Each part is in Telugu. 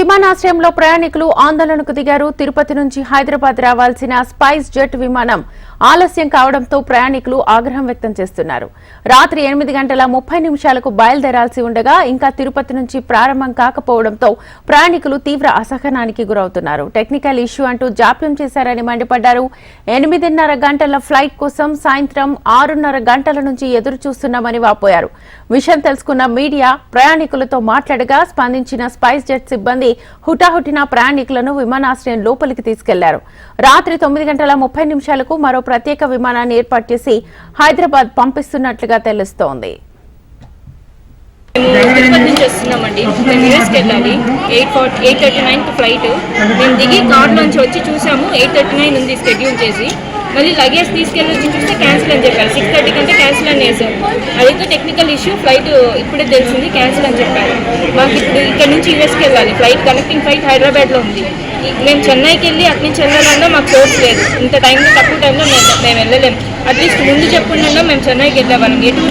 విమానాశ్రయంలో ప్రయాణికులు ఆందోళనకు దిగారు. తిరుపతి నుంచి హైదరాబాద్ రావాల్సిన స్పైస్ జెట్ విమానం ఆలస్యం కావడంతో ప్రయాణికులు ఆగ్రహం వ్యక్తం చేస్తున్నారు. రాత్రి ఎనిమిది గంటల ముప్పై నిమిషాలకు బయలుదేరాల్సి ఉండగా ఇంకా తిరుపతి నుంచి ప్రారంభం కాకపోవడంతో ప్రయాణికులు తీవ్ర అసహనానికి గురవుతున్నారు. టెక్నికల్ ఇష్యూ అంటూ జాప్యం చేశారని మండిపడ్డారు. ఎనిమిదిన్నర గంటల ఫ్లైట్ కోసం సాయంత్రం ఆరున్నర గంటల నుంచి ఎదురు చూస్తున్నామని వాపోయారు. విషయం తెలుసుకున్న మీడియా ప్రయాణికులతో మాట్లాడగా స్పందించిన స్పైస్ జెట్ సిబ్బంది హుటాహుటిన ప్రయాణికులను విమానాశ్రయం లోపలికి తీసుకెళ్ళారు. రాత్రి తొమ్మిది గంటల ముప్పై నిమిషాలకు మరో ప్రత్యేక విమానాన్ని ఏర్పాటు చేసి హైదరాబాద్ పంపిస్తున్నట్లుగా తెలుస్తోంది. తిరుపతి నుంచి వస్తున్నామండి. మేము యూఎస్కి వెళ్ళాలి. ఎయిట్ ఫార్టీ ఎయిట్ థర్టీ నైన్కి ఫ్లైట్ మేము దిగి కార్ నుంచి వచ్చి చూసాము. ఎయిట్ థర్టీ నైన్ ఉంది స్కెడ్యూల్ చేసి. మళ్ళీ లగేజ్ తీసుకెళ్ళి వచ్చి చూస్తే క్యాన్సిల్ అని చెప్పారు. సిక్స్ థర్టీ కంటే క్యాన్సిల్ అని వేసారు అదైతే టెక్నికల్ ఇష్యూ ఫ్లైట్ ఇప్పుడే తెలిసింది క్యాన్సిల్ అని చెప్పారు. మాకు ఇప్పుడు ఇక్కడ నుంచి యూఎస్కి వెళ్ళాలి. ఫ్లైట్ కనెక్టింగ్ ఫ్లైట్ హైదరాబాద్లో ఉంది. మేము చెన్నైకి వెళ్ళి అటు నుంచి వెళ్ళాలన్నా మాకు సోర్స్ లేదు. ఇంత టైంలో తక్కువ టైంలో మేము మేము వెళ్ళలేము. అట్లీస్ట్ ముందు చెప్పుకుండా మేము చెన్నైకి వెళ్ళేవాళ్ళం. ఎటు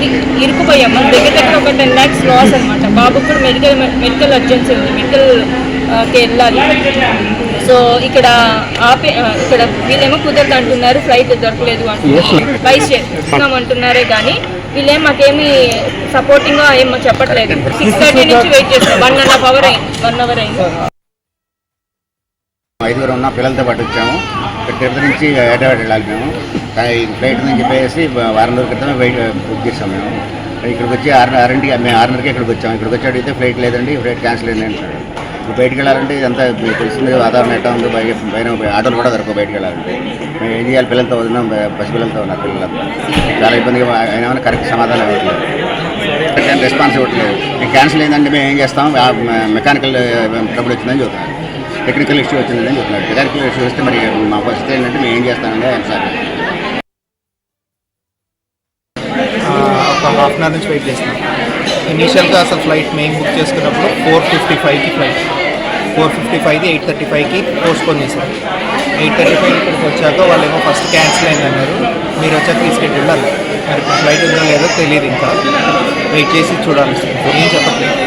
ఇరుకుపోయాం మన దగ్గర దగ్గర ఒక టెన్ ల్యాక్స్ లాస్ అనమాట బాబుకు కూడా మెడికల్ మెడికల్ అర్జెన్సీ ఉంది. మెడికల్కి వెళ్ళాలి. సో ఇక్కడ ఆపే ఆ, ఇక్కడ వీళ్ళేమో కుదరదు అంటున్నారు ఫ్లైట్ దొరకలేదు అంటున్నారు. వైస్ చేస్తున్నాం అంటున్నారే కానీ వీళ్ళేం మాకేమి సపోర్టింగ్ ఏం చెప్పట్లేదు. సిక్స్ థర్టీ నుంచి వెయిట్ చేస్తున్నాం వన్ అండ్ హాఫ్ అవర్ అయింది. వన్ అవర్ అయింది. ఐదుగురు ఉన్న పిల్లలతో పాటు వచ్చాము. ఇక్కడ తిరుపతి నుంచి హైదరాబాద్ వెళ్ళాలి మేము. ఫ్లైట్ నుంచి చెప్పేసి వారం రోజుల క్రితమే వెయిట్ బుక్ చేసాం మేము. ఇక్కడికి వచ్చి ఆరు ఆరింటికి మేము ఆరున్నరకి ఇక్కడికి వచ్చాము ఇక్కడికి వచ్చి అడిగితే ఫ్లైట్ లేదండి ఫ్లైట్ క్యాన్సిల్ అయింది అంటున్నాడు ఇప్పుడు బయటికి వెళ్ళాలంటే ఇదంతా తెలిసింది వాతావరణం ఎట్లా ఉందో బయట పైన ఆటోలు కూడా దొరకవు బయటికి వెళ్ళాలంటే. మేము ఏం చేయాలి? పిల్లలతో వదిలినాం పసిపిల్లలతో ఉన్నారు పిల్లలంతా. చాలా ఇబ్బందిగా అయినా కరెక్ట్ సమాధానం ఇవ్వట్లేదు. కరెక్ట్ రెస్పాన్స్ ఇవ్వట్లేదు. మీకు క్యాన్సిల్ అయిందంటే మేము ఏం చేస్తాం? మెకానికల్ ట్రబుల్ వచ్చిందని చూస్తాం టెక్నికల్ ఇష్యూ వచ్చిందని చెప్తున్నాడు టెక్నికల్ ఇష్యూ వస్తే మరి మా పరిస్థితి ఏంటంటే మేము ఏం చేస్తామంటే ఆయన సార్. ఒక హాఫ్ అన్ అవర్ నుంచి వెయిట్ చేస్తున్నాం. ఇనీషియల్గా అసలు ఫ్లైట్ మేము బుక్ చేసుకున్నప్పుడు ఫోర్ ఫిఫ్టీ ఫైవ్కి ఫ్లైట్ ఫోర్ ఫిఫ్టీ ఫైవ్ది ఎయిట్ థర్టీ ఫైవ్కి పోస్ట్పోన్ చేశారు. ఎయిట్ థర్టీ ఫైవ్ ఇక్కడికి వచ్చాక వాళ్ళు ఏమో ఫస్ట్ క్యాన్సిల్ అయింది అన్నారు మీరు వచ్చాక తీసుకెళ్ళి మరి ఫ్లైట్ ఉందో లేదో తెలియదు ఇంకా. వెయిట్ చేసి చూడాలి. ఏం చెప్పట్లేదు.